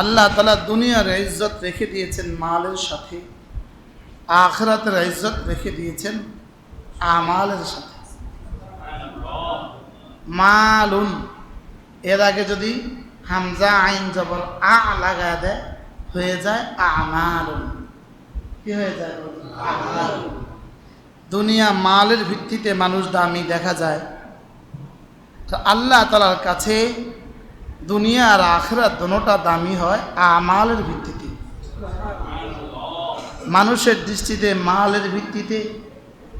আল্লাহ তালা দুনিয়ার ইজ্জত রেখে দিয়েছেন মালের সাথে, আখরাতের ইজ্জত রেখে দিয়েছেন আমালের সাথে। মালুন, এর আগে যদি হামজা আইন জবর আ লাগায় দেয়, হয়ে যায় আমালুন। কি হয়ে যায়। দুনিয়া মালের ভিত্তিতে মানুষ দামি দেখা যায়। তো আল্লাহ তালার কাছে দুনিয়া আর আখরাত দোনোটা দামি হয় আমালের ভিত্তিতে। মানুষের দৃষ্টিতে মালের ভিত্তিতে,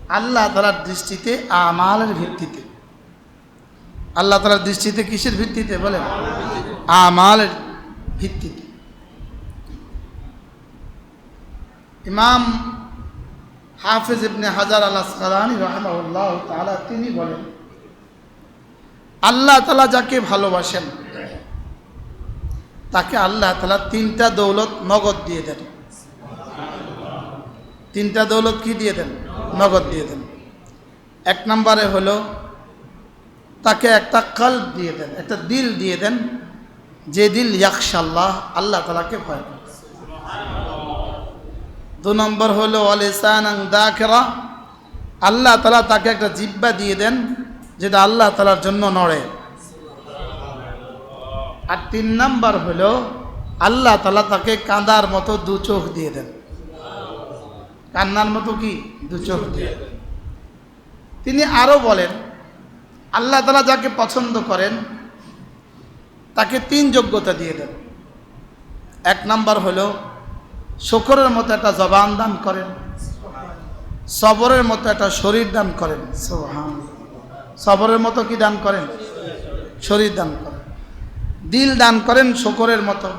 আল্লাহ তালার দৃষ্টিতে আমালের ভিত্তিতে। আল্লাহ তালার দৃষ্টিতে কিসের ভিত্তিতে বলেন? আমালের ভিত্তিতে। ইমাম হাফিজ ইবনে হাজার আল্লাহ আসকালানি রহমাউল্লাহ তাআলা তিনি বলেন, আল্লাহ তালা যাকে ভালোবাসেন তাকে আল্লাহ তালা তিনটা দৌলত নগদ দিয়ে দেন। তিনটা দৌলত কি দিয়ে দেন? নগদ দিয়ে দেন। এক নম্বরে হলো, তাকে একটা কল্প দিয়ে দেন, একটা দিল দিয়ে দেন, যে দিল ইয়াকশাল্লাহ আল্লাহ তালাকে ভয় করে। দু নম্বর হলো অলিসান আল্লাহ তালা তাকে একটা জিব্বা দিয়ে দেন, যেটা আল্লাহ তালার জন্য নড়ে। আর তিন নাম্বার হলো, আল্লাহ তালা তাকে কাঁদার মতো দু চোখ দিয়ে দেন। কান্নার মতো কি? দু চোখ দিয়ে দেন। তিনি আরও বলেন, আল্লাহ তালা যাকে পছন্দ করেন, তাকে তিন যোগ্যতা দিয়ে দেন। এক নাম্বার হলো, শকরের মতো একটা জবান দান করেন, সবরের মতো একটা শরীর দান করেন। সবরের মতো কি দান করেন? শরীর দান করেন। দিল দান করেন শকরের মতো,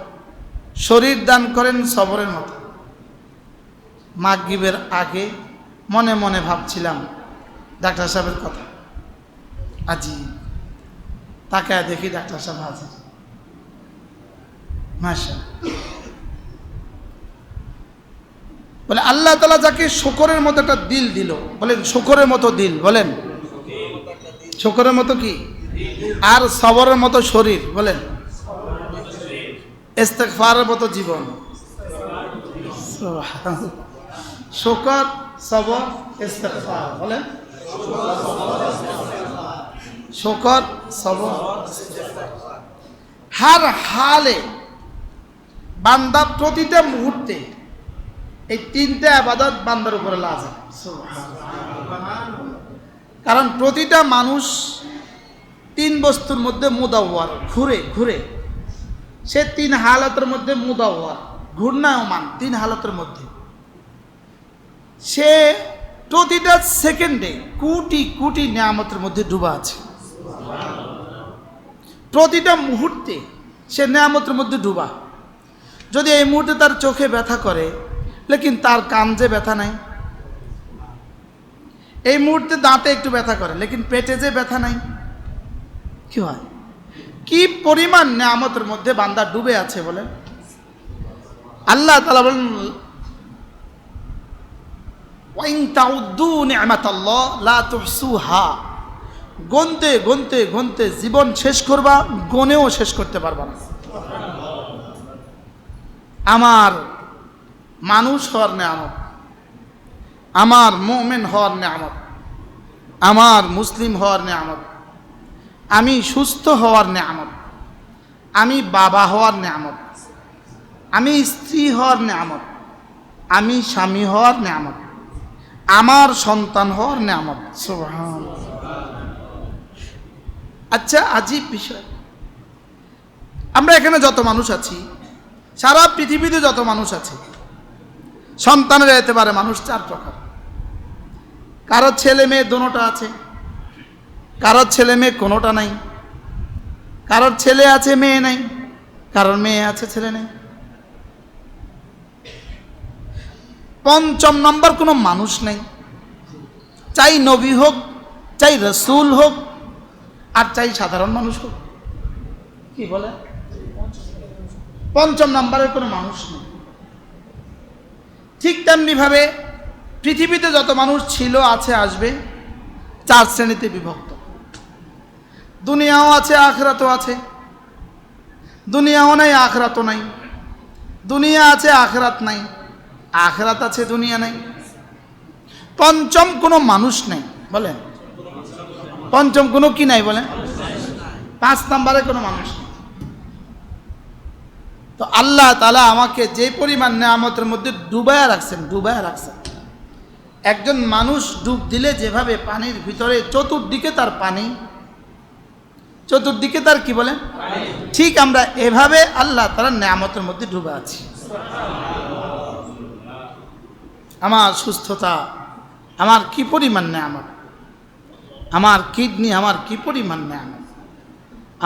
শরীর দান করেন সবরের মতো। মাগিবের আগে মনে মনে ভাবছিলাম ডাক্তার সাহেবের কথা। আজি তাকায় দেখি ডাক্তার সাহেব হাজির। মাসা বলে, আল্লাহ তালা যাকে শকরের মতো একটা দিল দিল। বলেন, শকরের মতো দিল, বলেন। শকরের মতো কি? আর সবরের মতো শরীর, বলেন। ইস্তেকফারের মতো জীবন। শকর সবর ইস্তেকফার বলেন। শকর সবর হার হালে বান্দা প্রতিটা মুহূর্তে এই তিনটে আবাদত বান্দার উপরে লাজে কারণ প্রতিটা মানুষ তিন বস্তুর মধ্যে মুদাওয়ার ঘুরে ঘুরে। সে তিন হালতের মধ্যে মুদাওয়ার ঘূর্ণায়মান তিন হালতের মধ্যে। সে প্রতিটা সেকেন্ডে কোটি কোটি নিয়ামতের মধ্যে ডুবা আছে। প্রতিটা মুহূর্তে সে নিয়ামতের মধ্যে ডুবা। যদি এই মুহূর্তে তার চোখে ব্যথা করে, লেকিন তার কান যে ব্যথা নাই। এই মুহূর্তে দাঁতে একটু ব্যথা করে, লেকিন পেটে যে ব্যথা নাই। কি হয়? কি পরিমাণ নিয়ামতের মধ্যে বান্দা ডুবে আছে বলে আল্লাহ তালা বলেন গনতে গনতে গনতে জীবন শেষ করবা, গনেও শেষ করতে পারবা না। আমার মানুষ হওয়ার নেয়ামত, আমার মোমেন হওয়ার নেয়ামত, আমার মুসলিম হওয়ার নেয়ামত আমি সুস্থ হওয়ার নেয়ামত। আমি বাবা হওয়ার নেয়ামত। আমি স্ত্রী হওয়ার নেয়ামত। আমি স্বামী হওয়ার নেয়ামত। আমার সন্তান হওয়ার সুবহান আচ্ছা আজীব বিষয়। আমরা এখানে যত মানুষ আছি, সারা পৃথিবীতে যত মানুষ আছে, সন্তানের যেতে পারে মানুষ চার প্রকার। কারও ছেলে মেয়ে দোনোটা আছে কারোর ছেলে মেয়ে কোনোটা নাই। কারোর ছেলে আছে, মেয়ে নাই। কারোর মেয়ে আছে, ছেলে নেই। পঞ্চম নম্বর, কোনো মানুষ নেই। চাই নবী হোক, চাই রসুল হোক, আর চাই সাধারণ মানুষ হোক। কি বলে? পঞ্চম নম্বরের কোনো মানুষ নেই। ঠিক তেমনিভাবে পৃথিবীতে যত মানুষ ছিল, আছে, আসবে, চার শ্রেণীতে বিভক্ত। দুনিয়াও আছে, আখরাতও আছে। দুনিয়াও নাই, আখরাতও নাই। দুনিয়া আছে, আখরাত নাই। আখরাত আছে, দুনিয়া নাই। পঞ্চম কোনো মানুষ নেই, বলেন। পঞ্চম কোনো কি নাই, বলেন। পাঁচ নাম্বারে কোনো মানুষ নেই। তো আল্লাহ তালা আমাকে যে পরিমাণ নেয়ামতের মধ্যে ডুবায়া রাখছেন ডুবায়া রাখছেন। একজন মানুষ ডুব দিলে যেভাবে পানির ভিতরে চতুর্দিকে তার পানি চতুর্দিকে তার কি বলেন? ঠিক আমরা এভাবে আল্লাহ তারা নেয়ামতের মধ্যে ডুবে আছি। আমার সুস্থতা, আমার কি পরিমাণ নেয়ামত? আমার কিডনি আমার কি পরিমাণ নেয়ামত?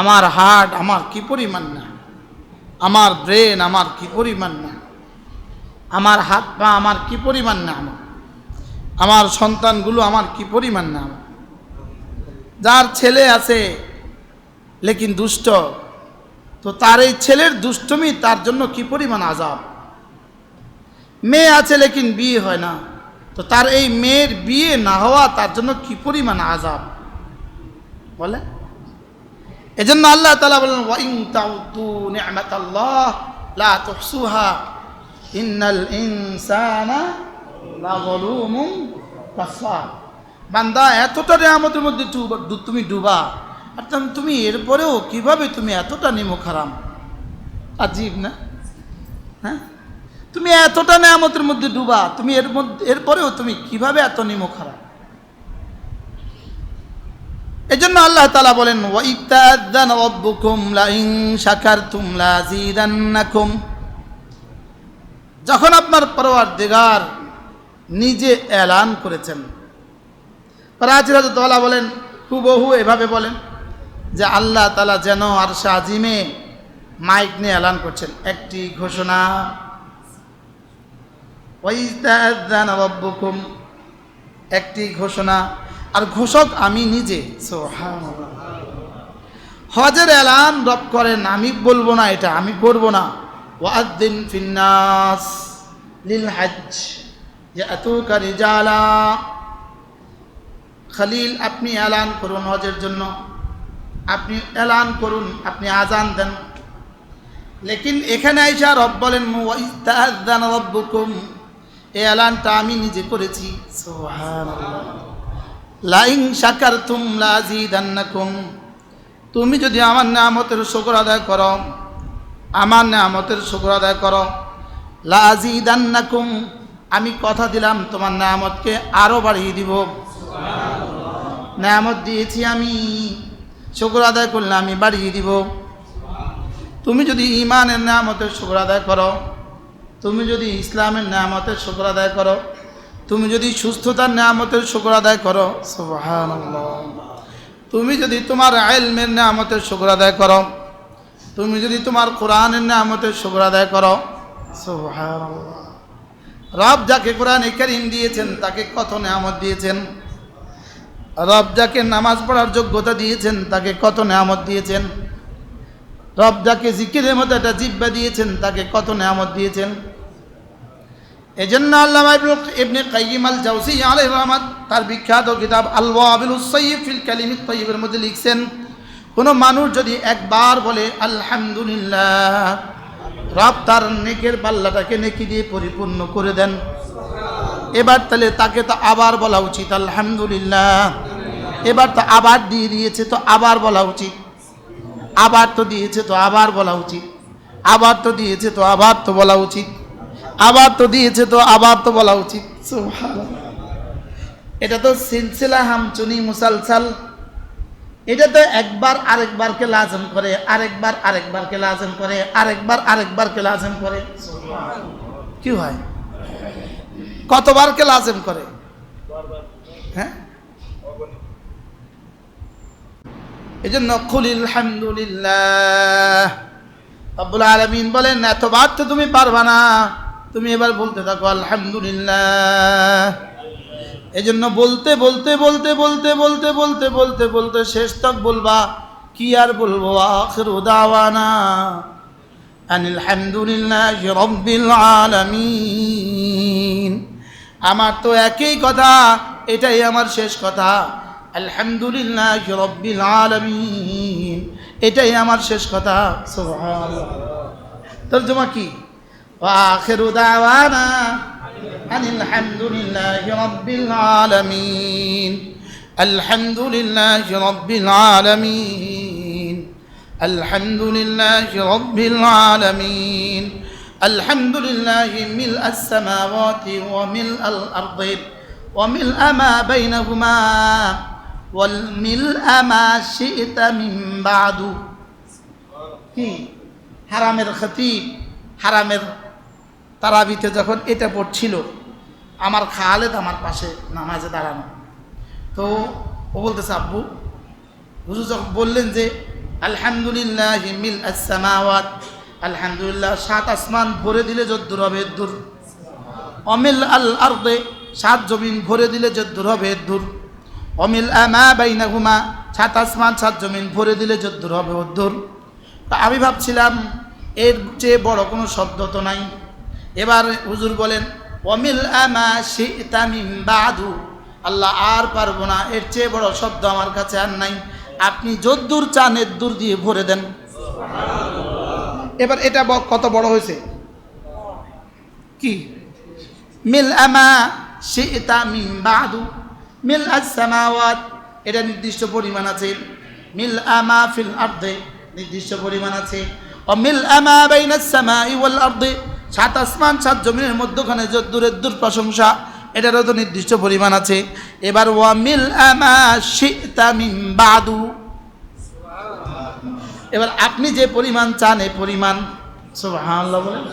আমার হার্ট আমার কি পরিমাণ নেয়ামত? আমার ব্রেন আমার কি পরিমাণ নেয়ামত? আমার হাত পা আমার কি পরিমাণ নেয়ামত? আমার সন্তানগুলো আমার কি পরিমাণ নেয়ামত? যার ছেলে আছে লেকিন দুষ্ট। তো তার এই ছেলের দুষ্টমি তার জন্য কি পরিমাণ আজাব মেয়ে আছে লেকিন বিয়ে হয় না। তো তার এই মেয়ের বিয়ে না হওয়া তার জন্য কি পরিমাণ আজাব বলে? এজন্য আল্লাহ তালা বলেন ওয়াইন তাউতু নি'মাতাল্লাহ, লা তুহসুহা, ইন্নাল ইনসানা লাযলুমুন কাফার বান্দা, এতটা নিয়ামতের মধ্যে তুমি ডুবা। আর তখন তুমি এরপরেও কীভাবে তুমি এতটা নিমুখ হারাম আজীব না? হ্যাঁ? তুমি এতটা নেয়ামতের মধ্যে ডুবা, তুমি এর মধ্যে, এরপরেও তুমি কীভাবে এত নিমুখ হারাম জন্য আল্লাহ তালা বলেন যখন আপনার পরওয়ারদিগার নিজে এলান করেছেন প্রাচীরা বলেন, হুবহু এভাবে বলেন। যে আল্লাহ তালা যেন আর আজিমে মাইক নিয়ে এলান করছেন। একটি ঘোষণা একটি ঘোষণা। আর ঘোষক আমি নিজে। হজের এলান রব করেন, আমি বলব না এটা, আমি করব না। ওয়াদ্দিন ফিন্নাস লিল হজ ইয়াতুকা রিজালা খলিল আপনি এলান করুন হজের জন্য। আপনি এলান করুন, আপনি আজান দেন। লেকিন এখানে আইসা রব বলেন রব্বুকুম। এই এলানটা আমি নিজে করেছি। লাইং শাকার তুম লাজিদান্নাকুম। তুমি যদি আমার নামতের শুকর আদায় করো, আমার নামতের শুকর আদায় করো। লাজিদান্নাকুম, আমি কথা দিলাম, তোমার নামতকে আরও বাড়িয়ে দিব। নামত দিয়েছি আমি। শুকর আদায় করলে আমি বাড়িয়ে দিব। তুমি যদি ইমানের নামতের শুকর আদায় করো, তুমি যদি ইসলামের নামতের শুকর আদায় করো, তুমি যদি সুস্থতার নামতের শুকর আদায় করো তুমি যদি তোমার আইলমের নামতের শুকর আদায় করো, তুমি যদি তোমার কোরআনের নামতের শুকর আদায় করো রব যাকে কোরআন কারীম দিয়েছেন, তাকে কত নামত দিয়েছেন? রব যাকে নামাজ পড়ার যোগ্যতা দিয়েছেন, তাকে কত নামত দিয়েছেন? রব যাকে জিকিরের মতো একটা জিব্বা দিয়েছেন, তাকে কত নামত দিয়েছেন? এজন্য আল্লামা ইবনে কাইয়িম আল জাওসি আলাইহির রহমাত তার বিখ্যাত কিতাব আল ওয়াবিল সাইয়্যিব ফিল কালিমিত তাইয়্যিবের মধ্যে লিখছেন, কোন মানুষ যদি একবার বলে, আলহামদুলিল্লাহ রব তার নেকের পাল্লাটাকে নেকি দিয়ে পরিপূর্ণ করে দেন। এবার তাহলে তাকে তো আবার বলা উচিত, আলহামদুলিল্লাহ এবার তো আবার দিয়ে দিয়েছে তো আবার বলা উচিত। আবার তো দিয়েছে তো আবার বলা উচিত। আবার তো দিয়েছে তো আবার তো বলা উচিত। আবার তো দিয়েছে তো আবার তো বলা উচিত। এটা তো সিলসিলা হামচুনি মুসালসাল। এটা তো একবার আরেকবারকে লাজম করে, আরেকবার আরেকবারকে লাজম করে, আরেকবার আরেকবারকে লাজম করে। কি হয়? কতবারকে লাজম করে? হ্যাঁ? এই জন্য খুলিল হামদুলিল্লাহ। আব্বুল আলমিন বলেন এতবার তো তুমি পারবা না। তুমি এবার বলতে থাকো, আলহামদুলিল্লাহ। জন্য বলতে বলতে বলতে বলতে বলতে বলতে বলতে বলতে শেষ তক বলবা, কি আর বলব? আখির দাওয়ানা আনিল হামদুলিল্লাহ রব্বিল আলামিন। আমার তো একই কথা, এটাই আমার শেষ কথা। الحمد لله رب العالمين এটাই আমার শেষ سبحان الله ترجمہ কি? واخر دعوانا ان الحمد لله رب العالمين الحمد لله رب العالمين الحمد لله رب العالمين الحمد لله ملء السماوات وملء الأرض وملء ما بينهما والملء ما شئت من بعد কি হারামের খতিব হারামের তারাবিতে যখন এটা পড়ছিল আমার খালেদ আমার পাশে নামাজে দাঁড়ানো তো ও বলতেছে আব্বু হুজুর যখন বললেন যে আলহামদুলিল্লাহ মিল আসসামাওয়াত আলহামদুলিল্লাহ সাত আসমান ভরে দিলে যদ্দুর হবে দূর অমিল আল আর্দে সাত জমিন ভরে দিলে যদ্দুর হবে দূর অমিল আমা বাইনাহুমা, সাত আসমান, সাত জমিন, ভরে দিলে যদ্দুর হবে অদ্দুর তা আমি ভাবছিলাম, এর চেয়ে বড় কোনো শব্দ তো নাই। এবার হুজুর বলেন, অমিল আমা শিতামিম বাদু। আল্লাহ, আর পারব না, এর চেয়ে বড় শব্দ আমার কাছে আর নাই। আপনি যদ্দূর চান এদ্দূর দিয়ে ভরে দেন। এবার এটা কত বড় হয়েছে? কি? মিল আমা শিতা মিন বাদু। মিল আসামাওয়াত এটা নির্দিষ্ট পরিমাণ আছে। মিল আমা ফিল আর্দে, নির্দিষ্ট পরিমাণ আছে। ও মিল আমা বাইনাস সামাই ওয়াল আর্দে, সাত আসমান, সাত জমিনের মধ্যখানে যদ্দূরের দূর প্রশংসা, এটারও তো নির্দিষ্ট পরিমাণ আছে। এবার ওয়া মিল আমা শিতা মিন বাদু। এবার আপনি যে পরিমাণ চান, এই পরিমাণ, সুবহানাল্লাহ বলেন।